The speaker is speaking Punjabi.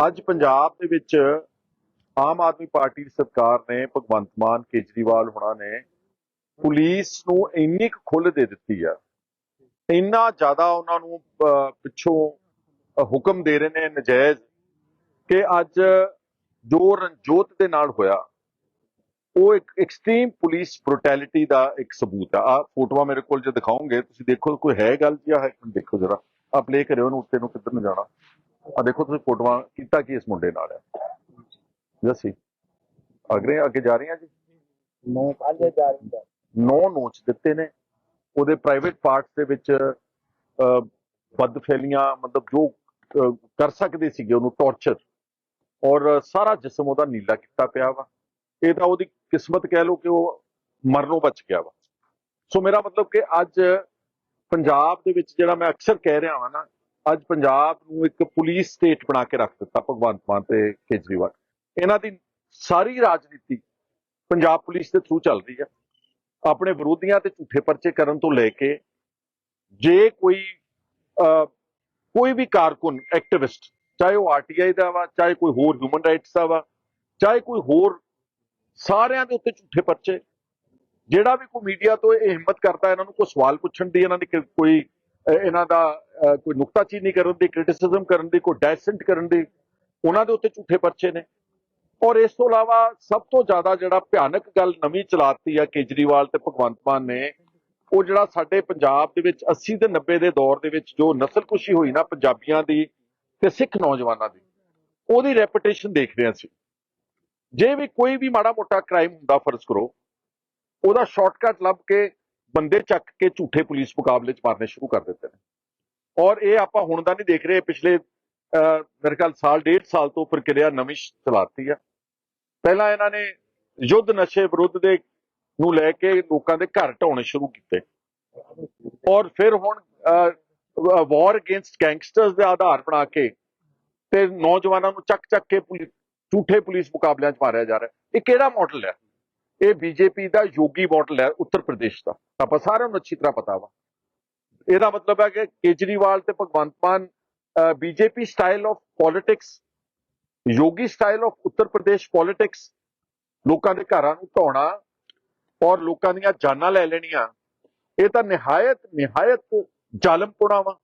ਅੱਜ ਪੰਜਾਬ ਦੇ ਵਿੱਚ ਆਮ ਆਦਮੀ ਪਾਰਟੀ ਦੀ ਸਰਕਾਰ ਨੇ ਭਗਵੰਤ ਮਾਨ, ਕੇਜਰੀਵਾਲ ਹੁਣਾਂ ਨੇ ਪੁਲਿਸ ਨੂੰ ਇੰਨੀ ਕੁ ਖੁੱਲ੍ਹ ਦੇ ਦਿੱਤੀ ਆ। ਇੰਨਾ ਜ਼ਿਆਦਾ ਉਹਨਾਂ ਨੂੰ ਪਿੱਛੋਂ ਹੁਕਮ ਦੇ ਰਹੇ ਨੇ ਨਜਾਇਜ਼ ਕਿ ਅੱਜ ਜੋ ਰਣਜੋਤ ਦੇ ਨਾਲ ਹੋਇਆ, ਉਹ ਇੱਕ ਐਕਸਟ੍ਰੀਮ ਪੁਲਿਸ ਬ੍ਰੂਟੈਲਿਟੀ ਦਾ ਇੱਕ ਸਬੂਤ ਆ। ਆ ਫੋਟੋਆਂ ਮੇਰੇ ਕੋਲ ਜੇ ਦਿਖਾਓਗੇ, ਤੁਸੀਂ ਦੇਖੋ ਕੋਈ ਹੈ ਗੱਲ ਜੀ ਆ ਦੇਖੋ ਜਰਾ। ਆ ਪਲੇ ਕਰਿਓ ਉਹਨੂੰ, ਉੱਤੇ ਨੂੰ ਕਿੱਧਰ ਨੂੰ ਜਾਣਾ। ਆ ਦੇਖੋ ਤੁਸੀਂ ਫੋਟੋਆਂ ਕੀਤਾ ਕੀ ਇਸ ਮੁੰਡੇ ਨਾਲ? ਹੈ ਜੱਸੀ ਅਗਰੇ ਅੱਗੇ ਜਾ ਰਹੀਆਂ ਜੀ? ਮੈਂ ਕਾਲੇ ਜਾ ਰਿਹਾ ਨੌ ਨੋਚ ਦਿੱਤੇ ਨੇ। ਉਹਦੇ ਪ੍ਰਾਈਵੇਟ ਪਾਰਟਸ ਦੇ ਵਿੱਚ ਬਦਫੈਲੀਆਂ ਮਤਲਬ ਜੋ ਕਰ ਸਕਦੇ ਸੀਗੇ ਉਹਨੂੰ ਟੌਰਚਰ ਔਰ ਸਾਰਾ ਜਿਸਮ ਉਹਦਾ ਨੀਲਾ ਕੀਤਾ ਪਿਆ ਵਾ। ਇਹ ਤਾਂ ਉਹਦੀ ਕਿਸਮਤ ਕਹਿ ਲਓ ਕਿ ਉਹ ਮਰਨੋਂ ਬਚ ਗਿਆ ਵਾ। ਸੋ ਮੇਰਾ ਮਤਲਬ ਕਿ ਅੱਜ ਪੰਜਾਬ ਦੇ ਵਿੱਚ ਜਿਹੜਾ ਮੈਂ ਅਕਸਰ ਕਹਿ ਰਿਹਾ ਹਾਂ ਨਾ ਅੱਜ ਪੰਜਾਬ ਨੂੰ ਇੱਕ ਪੁਲਿਸ ਸਟੇਟ ਬਣਾ ਕੇ ਰੱਖ ਦਿੱਤਾ ਭਗਵੰਤ ਮਾਨ ਤੇ ਕੇਜਰੀਵਾਲ। ਇਹਨਾਂ ਦੀ ਸਾਰੀ ਰਾਜਨੀਤੀ ਪੰਜਾਬ ਪੁਲਿਸ ਦੇ ਥਰੂ ਚੱਲ ਰਹੀ ਹੈ। ਆਪਣੇ ਵਿਰੋਧੀਆਂ ਤੇ ਝੂਠੇ ਪਰਚੇ ਕਰਨ ਤੋਂ ਲੈ ਕੇ ਜੇ ਕੋਈ ਕੋਈ ਵੀ ਕਾਰਕੁਨ ਐਕਟਿਵਿਸਟ ਚਾਹੇ ਉਹ ਆਰਟੀਆਈ ਦਾ ਵਾ, ਚਾਹੇ ਕੋਈ ਹੋਰ ਹਿਊਮਨ ਰਾਈਟਸ ਦਾ ਵਾ, ਚਾਹੇ ਕੋਈ ਹੋਰ ਸਾਰਿਆਂ ਦੇ ਉੱਤੇ ਝੂਠੇ ਪਰਚੇ, ਜਿਹੜਾ ਵੀ ਕੋਈ ਮੀਡੀਆ ਤੋਂ ਇਹ ਹਿੰਮਤ ਕਰਦਾ, ਇਹਨਾਂ ਨੂੰ ਕੋਈ ਸਵਾਲ ਪੁੱਛਣ ਦੀ, ਇਹਨਾਂ ਦੀ ਕੋਈ ਇਹਨਾਂ ਦਾ ਕੋਈ ਨੁਕਤਾਚੀਨੀ ਕਰਨ ਦੀ ਕ੍ਰਿਟਿਸਿਜ਼ਮ ਕਰਨ ਦੀ, ਕੋਈ ਡੈਸੈਂਟ ਕਰਨ ਦੀ, ਉਹਨਾਂ ਦੇ ਉੱਤੇ ਝੂਠੇ ਪਰਚੇ ਨੇ। ਔਰ ਇਸ ਤੋਂ ਇਲਾਵਾ ਸਭ ਤੋਂ ਜ਼ਿਆਦਾ ਜਿਹੜਾ ਭਿਆਨਕ ਗੱਲ ਨਵੀਂ ਚਲਾਤੀ ਆ ਕੇਜਰੀਵਾਲ ਤੇ ਭਗਵੰਤ ਮਾਨ ਨੇ, ਉਹ ਜਿਹੜਾ ਸਾਡੇ ਪੰਜਾਬ ਦੇ ਵਿੱਚ 80 ਤੇ 90 ਦੇ ਦੌਰ ਦੇ ਵਿੱਚ ਜੋ ਨਸਲਕੁਸ਼ੀ ਹੋਈ ਨਾ ਪੰਜਾਬੀਆਂ ਦੀ ਤੇ ਸਿੱਖ ਨੌਜਵਾਨਾਂ ਦੀ, ਉਹਦੀ ਰੈਪੂਟੇਸ਼ਨ ਦੇਖ ਰਹੇ ਸੀ ਜੇ ਵੀ ਕੋਈ ਵੀ ਮਾੜਾ ਮੋਟਾ ਕ੍ਰਾਈਮ ਹੁੰਦਾ ਫਰਜ਼ ਕਰੋ, ਉਹਦਾ ਸ਼ਾਰਟਕਟ ਲੱਭ ਕੇ ਬੰਦੇ ਚੱਕ ਕੇ ਝੂਠੇ ਪੁਲਿਸ ਮੁਕਾਬਲੇ 'ਚ ਮਾਰਨੇ ਸ਼ੁਰੂ ਕਰ ਦਿੱਤੇ ਨੇ। ਔਰ ਇਹ ਆਪਾਂ ਹੁਣ ਦਾ ਨਹੀਂ ਦੇਖ ਰਹੇ, ਪਿਛਲੇ ਮੇਰੇ ਖਿਆਲ ਸਾਲ, ਡੇਢ ਸਾਲ ਤੋਂ ਪ੍ਰਕਿਰਿਆ ਨਵੀਂ ਸ਼- ਚਲਾਤੀ ਆ। ਪਹਿਲਾਂ ਇਹਨਾਂ ਨੇ ਯੁੱਧ ਨਸ਼ੇ ਵਿਰੁੱਧ ਦੇ ਨੂੰ ਲੈ ਕੇ ਲੋਕਾਂ ਦੇ ਘਰ ਢਾਉਣੇ ਸ਼ੁਰੂ ਕੀਤੇ। ਔਰ ਫਿਰ ਹੁਣ ਵਾਰ ਅਗੇਂਸਟ ਗੈਂਗਸਟਰਸ ਦੇ ਆਧਾਰ ਬਣਾ ਕੇ ਤੇ ਨੌਜਵਾਨਾਂ ਨੂੰ ਚੱਕ ਚੱਕ ਕੇ ਪੁਲਿਸ ਝੂਠੇ ਪੁਲਿਸ ਮੁਕਾਬਲਿਆਂ 'ਚ ਮਾਰਿਆ ਜਾ ਰਿਹਾ। ਇਹ ਕਿਹੜਾ ਮਾਡਲ ਹੈ ਇਹ ਬੀਜੇਪੀ ਦਾ ਯੋਗੀ ਮਾਡਲ ਹੈ ਉੱਤਰ ਪ੍ਰਦੇਸ਼ ਦਾ। ਆਪਾਂ ਸਾਰਿਆਂ ਨੂੰ ਅੱਛੀ ਤਰ੍ਹਾਂ ਪਤਾ ਵਾ। ਇਹਦਾ ਮਤਲਬ ਹੈ ਕਿ ਕੇਜਰੀਵਾਲ ਤੇ Bhagwant Mann BJP style of politics Yogi style of Uttar Pradesh politics ਲੋਕਾਂ ਦੇ ਘਰਾਂ ਨੂੰ ਢਾਉਣਾ ਔਰ ਲੋਕਾਂ ਦੀਆਂ ਜਾਨਾਂ ਲੈ ਲੈਣੀਆਂ, ਇਹ ਤਾਂ ਨਿਹਾਇਤ ਨਿਹਾਇਤ ਜ਼ਾਲਮਪੁਣਾ ਵਾ